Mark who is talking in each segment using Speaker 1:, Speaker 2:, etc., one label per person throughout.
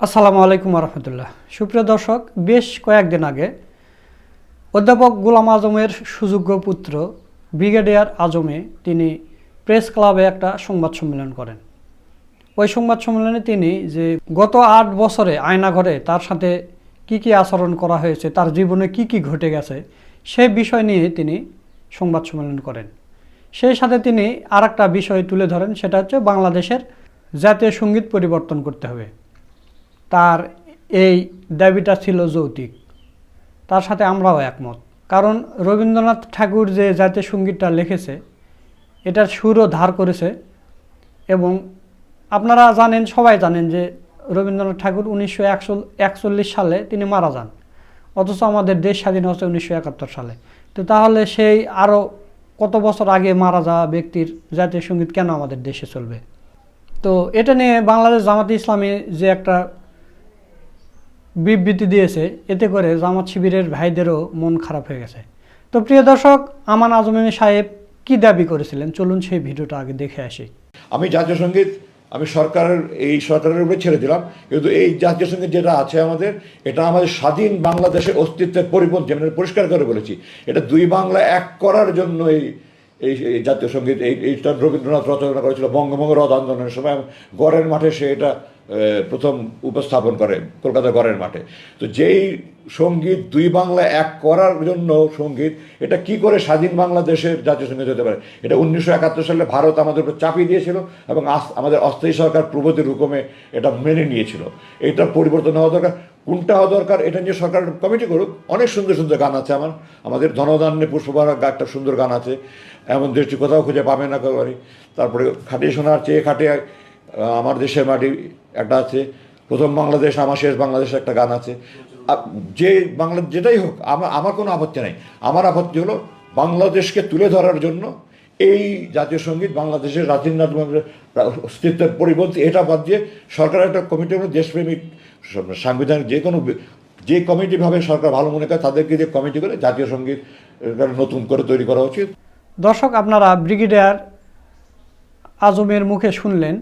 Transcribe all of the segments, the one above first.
Speaker 1: আসসালামু আলাইকুম রহমতুল্লাহ সুপ্রিয় দর্শক, বেশ কয়েকদিন আগে অধ্যাপক গোলাম আজমের সুযোগ্য পুত্র ব্রিগেডিয়ার আজমে তিনি প্রেস ক্লাবে একটা সংবাদ সম্মেলন করেন। ওই সংবাদ সম্মেলনে তিনি যে গত আট বছরে আয়নাঘরে তার সাথে কি কি আচরণ করা হয়েছে, তার জীবনে কি কি ঘটে গেছে সেই বিষয় নিয়ে তিনি সংবাদ সম্মেলন করেন। সেই সাথে তিনি আর বিষয় তুলে ধরেন, সেটা হচ্ছে বাংলাদেশের জাতীয় সংগীত পরিবর্তন করতে হবে। তার এই দাবিটা ছিল যৌতিক। তার সাথে আমরাও একমত। কারণ রবীন্দ্রনাথ ঠাকুর যে জাতীয় সঙ্গীতটা লিখেছে, এটার সুরও ধার করেছে এবং আপনারা জানেন, সবাই জানেন যে রবীন্দ্রনাথ ঠাকুর উনিশশো একচল্লিশ সালে তিনি মারা যান। অথচ আমাদের দেশ স্বাধীন হচ্ছে উনিশশো একাত্তর সালে। তো তাহলে সেই আরও কত বছর আগে মারা যাওয়া ব্যক্তির জাতীয় সংগীত কেন আমাদের দেশে চলবে? তো এটা নিয়ে বাংলাদেশ জামাতে ইসলামী যে একটা বিবৃতি দিয়েছে। এতে করে জামাত শিবিরের ভাইদেরও মন খারাপ হয়ে গেছে। তো প্রিয় দর্শক, আমান আজমিনী সাহেব কি দাবি করেছিলেন? চলুন সেই ভিডিওটা আগে দেখে আসি।
Speaker 2: আমি জাতীয় সংগীত, আমি সরকারের, এই সরকারের উপরে ছেড়ে দিলাম। কিন্তু এই জাতীয় সংগীত যেটা আছে আমাদের, এটা আমাদের স্বাধীন বাংলাদেশের অস্তিত্বের পরিপন্থী আমি পরিষ্কার করে বলেছি, এটা দুই বাংলা এক করার জন্য এই এই জাতীয় সংগীত, এই, এইটা রবীন্দ্রনাথ রচনা করেছিল বঙ্গভঙ্গ রথ আন্দোলনের সময় গড়ের মাঠে সে এটা প্রথম উপস্থাপন করে কলকাতা গড়ের মাঠে। তো যেই সংগীত, দুই বাংলা এক করার জন্য সংগীত, এটা কি করে স্বাধীন বাংলাদেশের জাতীয় সংগীত হতে পারে? এটা উনিশশো একাত্তর সালে ভারত আমাদের উপর চাপিয়ে দিয়েছিল এবং আমাদের অস্থায়ী সরকার প্রগতির হুকুমে এটা মেনে নিয়েছিল। এটা পরিবর্তন হওয়া দরকার। কোনটা হওয়া দরকার, এটা নিয়ে সরকার কমিটি করুক। অনেক সুন্দর সুন্দর গান আছে আমার। আমাদের ধনধান্যে পুষ্পবারা একটা সুন্দর গান আছে। এমন দেশটি কোথাও খুঁজে পাবে না কেউ তারপরে খাটিয়ে শোনার চেয়ে খাটিয়ে আমার দেশের মাটি একটা আছে। প্রথম বাংলাদেশ, আমার শেষ বাংলাদেশ একটা গান আছে। যে বাংলা, যেটাই হোক আমার আমার কোনো আপত্তি নাই। আমার আপত্তি হলো বাংলাদেশকে তুলে ধরার জন্য এই জাতীয় সংগীত বাংলাদেশের রাজীন্দ্রনাথ বাংলার অস্তিত্বের পরিপন্থী এটা বাদ দিয়ে সরকারের একটা কমিটি হলো দেশপ্রেমিক সাংবিধানিক যে কোনো যে কমিটি ভাবে সরকার ভালো মনে করে তাদেরকে যে কমিটি করে জাতীয় সংগীত নতুন করে তৈরি করা উচিত।
Speaker 1: দর্শক, আপনারা ব্রিগেডিয়ার আজমের মুখে শুনলেন।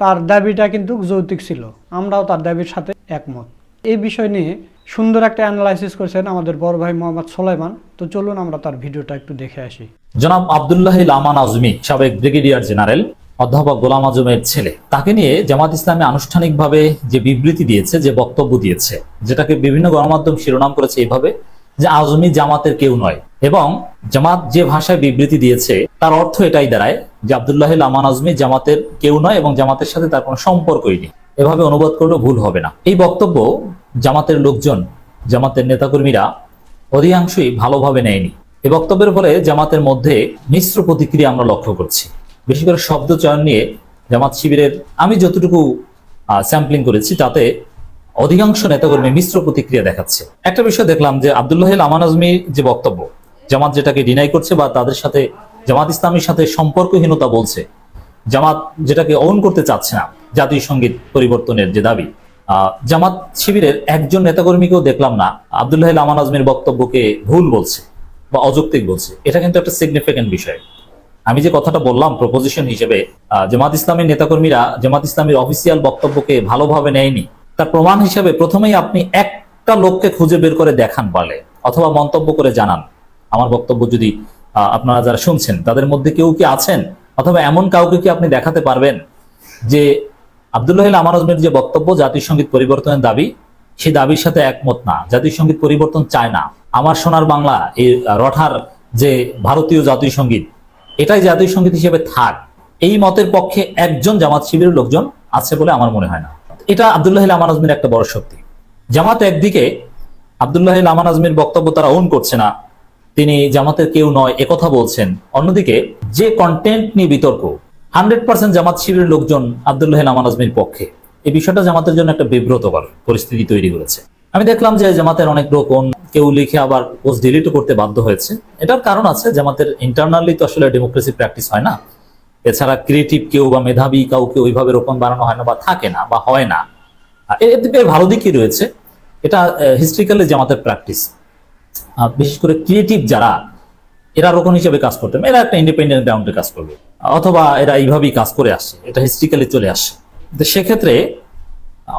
Speaker 1: তার দাবিটা কিন্তু যৌতিক ছিল। আমরাও তার দাবির সাথে একমত। এই বিষয় নিয়ে সুন্দর একটা অ্যানালাইসিস করেছেন আমাদের বড় ভাই মোহাম্মদ সোলাইমান। তো চলুন আমরা তার ভিডিওটা একটু দেখে আসি।
Speaker 3: জনাব আবদুল্লাহ লামান আজমি, সাবেক ব্রিগেডিয়ার জেনারেল, অধ্যাপক গোলাম আজমের ছেলে। তাকে নিয়ে জামাত ইসলামী আনুষ্ঠানিকভাবে যে বিবৃতি দিয়েছে, যে বক্তব্য দিয়েছে, যেটাকে বিভিন্ন গণমাধ্যম শিরোনাম করেছে এইভাবে যে আজমি জামাতের কেউ নয়। এবং জামাত যে ভাষায় বিবৃতি দিয়েছে, তার অর্থ এটাই দাঁড়ায় যে আবদুল্লাহ লামান আজমি জামাতের কেউ নয় এবং জামাতের সাথে তার কোনো সম্পর্কই নেই। এভাবে অনুবাদ করলেও ভুল হবে না। এই বক্তব্য জামাতের লোকজন, জামাতের নেতাকর্মীরা অধিকাংশই ভালোভাবে নেয়নি। এ বক্তব্যের ফলে জামাতের মধ্যে মিশ্র প্রতিক্রিয়া আমরা লক্ষ্য করছি। বেশি করে শব্দ চয়ন নিয়ে জামাত শিবিরের আমি যতটুকু স্যাম্পলিং করেছি, তাতে অধিকাংশ নেতাকর্মী মিশ্র প্রতিক্রিয়া দেখাচ্ছে। একটা বিষয় দেখলাম যে আবদুল্লাহ আমান আজমির যে বক্তব্য, জামাত যেটাকে ডিনাই করছে বা তাদের সাথে, জামাত ইসলামের সাথে সম্পর্কহীনতা বলছে, জামাত যেটাকে অন করতে চাচ্ছে না, জাতীয় সংগীত পরিবর্তনের যে দাবি জামাত শিবিরের একজন নেতাকর্মীকেও দেখলাম না, আবদুল্লাহ আমান আজমির বক্তব্যকে ভুল বলছে বা অযৌক্তিক বলছে। এটা কিন্তু একটা সিগনিফিকেন্ট বিষয়। আমি যে কথাটা বললাম প্রপোজিশন হিসেবে জামাত ইসলামের নেতাকর্মীরা, জামাত ইসলামের অফিসিয়াল বক্তব্যকে ভালোভাবে নেয়নি। তার প্রমাণ হিসেবে প্রথমেই আপনি একটা লোককে খুঁজে বের করে দেখান বলে, অথবা মন্তব্য করে জানান। আমার বক্তব্য যদি আপনারা যারা শুনছেন, তাদের মধ্যে কেউ কি আছেন? অথবা এমন কাউকে কি আপনি দেখাতে পারবেন? যে আবদুল্লাহ আমার আজমের যে বক্তব্য জাতীয় সংগীত পরিবর্তনের দাবি সেই দাবির সাথে একমত না। জাতীয় সংগীত পরিবর্তন চায় না। আমার সোনার বাংলা, এই রঠার যে ভারতীয় জাতীয় সংগীত এটাই জাতীয় সংগীত হিসেবে থাক। এই মতের পক্ষে একজন জামাত শিবিরের লোকজন আছে বলে আমার মনে হয় না। এটা আবদুল্লাহ আমান আজমের একটা বড় শক্তি। জামাত একদিকে আবদুল্লাহ আমান আজমের বক্তব্য তারা ওন করছে না, তিনি জামাতের কেউ নয় একথা বলছেন। অন্যদিকে, যে কন্টেন্ট নিয়ে বিতর্ক হান্ড্রেড পার্সেন্ট জামাত শিবিরের লোকজন আবদুল্লাহ আমান আজমির পক্ষে। এই বিষয়টা জামাতের জন্য একটা বিব্রতকর পরিস্থিতি তৈরি করেছে। আমি দেখলাম যে জামাতের অনেক লোক কেউ লিখে আবার পোস্ট ডিলিটও করতে বাধ্য হয়েছে। এটার কারণ আছে, জামাতের ইন্টারনালি তো আসলে ডেমোক্রেসি প্র্যাকটিস হয় না। এছাড়া ক্রিয়েটিভ কেউ বা মেধাবী কাউকে ওইভাবে রোপণ বানানো হয় না বা থাকে না বা হয় না। এর দিকে ভালো দিকই রয়েছে। এটা হিস্ট্রিক্যালি জামাতের প্র্যাকটিস বিশেষ করে ক্রিয়েটিভ যারা, এরা রোকন হিসেবে কাজ করতে এরা একটা ইন্ডিপেন্ডেন্ট গ্রাউন্ডে কাজ করবে। অথবা এরা এইভাবেই কাজ করে আসছে। এটা হিস্ট্রিক্যালি চলে আসে তো সেক্ষেত্রে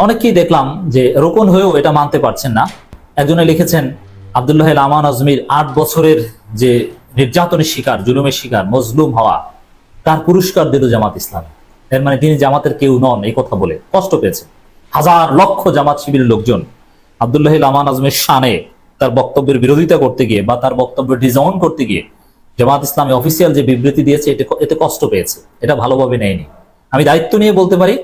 Speaker 3: অনেককেই দেখলাম যে রোপণ হয়েও এটা মানতে পারছেন না। একজনে লিখেছেন, আবদুল্লাহ আমান আজমির আট বছরের যে নির্যাতনের শিকার, জুলুমের শিকার, মজলুম হওয়া তার পুরস্কার দিল জামাত ইসলাম। এর মানে তিনি জামাতের কেউ নন, এই কথা বলে। কষ্ট পেয়েছেন হাজার লক্ষ জামাত শিবিরের লোকজন আবদুল্লাহ আমান আজমের শানে তার বক্তব্যের বিরোধিতা করতে গিয়ে বা তার বক্তব্য ডিজাউন করতে গিয়ে জামাত ইসলামী অফিসিয়াল যে বিবৃতি দিয়েছে, এতে কষ্ট পেয়েছে। এটা ভালোভাবে নেয়নি। আমি দায়িত্ব নিয়ে বলতে পারি,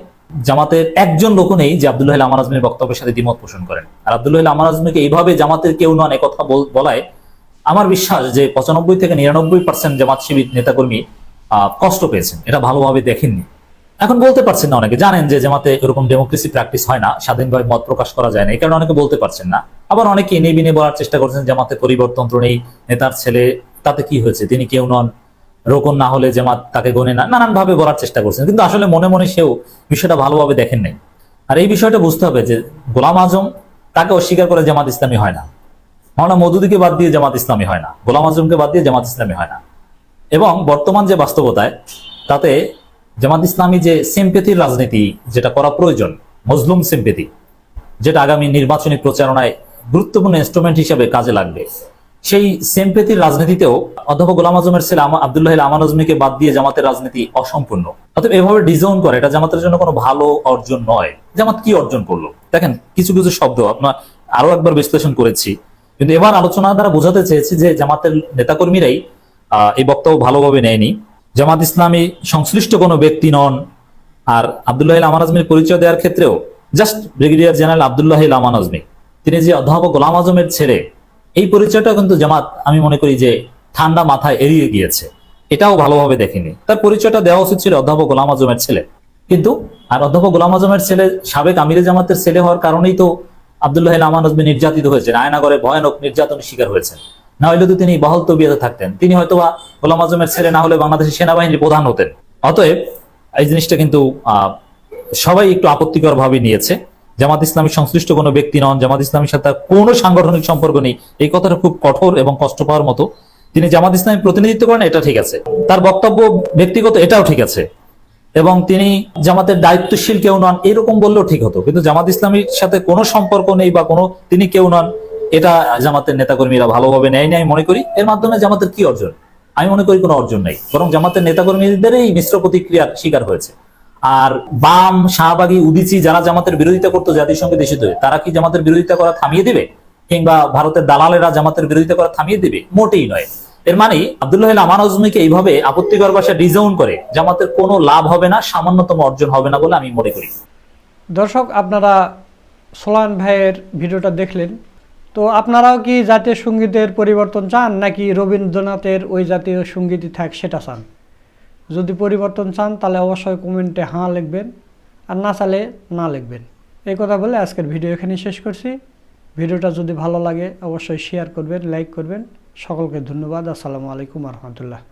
Speaker 3: জামাতের একজন লোক নেই যে আব্দুল্লাহ আমার আজমের বক্তব্যের সাথে দ্বিমত পোষণ করেন। আর আব্দুল্লাহ আমার আজমিকে এইভাবে জামাতের কেউ নন কথা বলায় আমার বিশ্বাস যে পঁচানব্বই থেকে নিরানব্বই পার্সেন্ট জামাত শিবির নেতাকর্মী কষ্ট পেয়েছেন। এটা ভালোভাবে দেখেননি। এখন বলতে পারছেন না অনেকে। জানেন যে জামাতে এরকম ডেমোক্রেসি প্র্যাকটিস হয় না, স্বাধীনভাবে মত প্রকাশ করা যায় না। এই কারণে অনেকে বলতে পারছেন না। আবার অনেকে এনে বিনে বলার চেষ্টা করছেন, জামাতে পরিবর্তন নেই, নেতার ছেলে, তাতে কি হয়েছে? তিনি কেউ নন, রোকন না হলে জামাত তাকে গনে না নানান ভাবে বলার চেষ্টা করছেন। কিন্তু আসলে মনে মনে সেও বিষয়টা ভালোভাবে দেখেন নাই। আর এই বিষয়টা বুঝতে হবে যে গোলাম আজম তাকে অস্বীকার করে জামাত ইসলামী হয় না। মাওলানা মধুদিকে বাদ দিয়ে জামাত ইসলামী হয় না। গোলাম আজমকে বাদ দিয়ে জামাত ইসলামী হয় না। এবং বর্তমান যে বাস্তবতায়, তাতে জামাত ইসলামী যে সিম্পেথির রাজনীতি যেটা করা প্রয়োজন, মজলুম সিম্পেথি যেটা আগামী নির্বাচনী প্রচারণায় গুরুত্বপূর্ণ ইনস্ট্রুমেন্ট হিসেবে কাজে লাগবে, সেই সিম্পেথির রাজনীতিতেও অধ্যাপক গোলাম আজমের ছেলে আব্দুল্লাহ আমান আজমিকে বাদ দিয়ে জামাতের রাজনীতি অসম্পূর্ণ। অতএব এভাবে ডিজাউন করে, এটা জামাতের জন্য কোনো ভালো অর্জন নয়। জামাত কি অর্জন করল? দেখেন, কিছু কিছু শব্দ আপনার আরও একবার বিশ্লেষণ করেছি, কিন্তু এবার আলোচনা দ্বারা বোঝাতে চেয়েছি যে জামাতের নেতাকর্মীরাই এই বক্তব্য ভালোভাবে নেয়নি। জামাত ইসলামী সংশ্লিষ্ট কোনো ব্যক্তি নন। আর আবদুল্লাহ আমান আজমির পরিচয় দেওয়ার ক্ষেত্রেও just brigadier general Abdullah Aman Azmi তিনি যে অধ্যাপক গোলাম আজমের ছেলে, এই পরিচয়টা কিন্তু জামাত, আমি মনে করি যে ঠান্ডা মাথায় এড়িয়ে গিয়েছে। এটাও ভালোভাবে দেখেনি। তার পরিচয়টা দেওয়া উচিত ছিল অধ্যাপক গোলাম আজমের ছেলে। কিন্তু, আর অধ্যাপক গোলাম আজমের ছেলে সাবেক আমিরে জামাতের ছেলে হওয়ার কারণেই তো আবদুল্লাহ আমান আজমি নির্যাতিত হয়েছেন। আয়নাগরে ভয়ানক নির্যাতনের শিকার হয়েছেন। না হলে তো তিনি বহল তবিয়াতে থাকতেন। তিনি হয়তোবা গোলাম আজমের ছেলে, না হলে বাংলাদেশের সেনাবাহিনীর প্রধান হতেন। অতএব এই জিনিসটা কিন্তু সবাই একটু আপত্তিকর ভাবে নিয়েছে। জামাত ইসলামী সংশ্লিষ্ট কোনো ব্যক্তি নন, জামাত ইসলামীর সাথে কোনো সাংগঠনিক সম্পর্ক নেই। এই কথাটা খুব কঠোর এবং কষ্ট পাওয়ার মতো। তিনি জামাত ইসলামী প্রতিনিধিত্ব করেন, এটা ঠিক আছে। তার বক্তব্য ব্যক্তিগত, এটাও ঠিক আছে। এবং তিনি জামাতের দায়িত্বশীল কেউ নন, এরকম বললেও ঠিক হতো। কিন্তু জামাত ইসলামীর সাথে কোনো সম্পর্ক নেই বা কোনো, তিনি কেউ নন। এটা জামাতের নেতাকর্মীরা ভালোভাবে নেয় নাই মনে করি। এর মাধ্যমে জামাতের কি অর্জন? আমি মনে করি কোনো অর্জন নেই। বরং জামাতের নেতাকর্মীদেরই মিশ্র প্রতিক্রিয়ার শিকার হয়েছে। আর বাম, শাহবাগী, উদিচি যারা জামাতের বিরোধিতা করতো জাতিসংঘে দেশিত তারা কি জামাতের বিরোধিতা করা থামিয়ে দিবে? কিংবা ভারতের দালালেরা জামাতের বিরোধিতা করা থামিয়ে দিবে? মোটেই নয়। এর মানে আব্দুল্লাহ আমান আজমিকে এইভাবে আপত্তিকর ভাষা ডিজাউন করে জামাতের কোনো লাভ হবে না, সামান্যতম অর্জন হবে না বলে আমি মনে করি।
Speaker 1: দর্শক, আপনারা সোলান ভাইয়ের ভিডিওটা দেখলেন। তো আপনারাও কি জাতীয় সঙ্গীতের পরিবর্তন চান, নাকি রবীন্দ্রনাথের ওই জাতীয় সঙ্গীতই থাক সেটা চান? যদি পরিবর্তন চান, তাহলে অবশ্যই কমেন্টে হাঁ লিখবেন, আর না চালে না লিখবেন। এই কথা বলে আজকের ভিডিও এখানে শেষ করছি। ভিডিওটা যদি ভালো লাগে, অবশ্যই শেয়ার করবেন লাইক করবেন। সকলকে ধন্যবাদ। আসসালামু আলাইকুম রহমতুল্লাহ।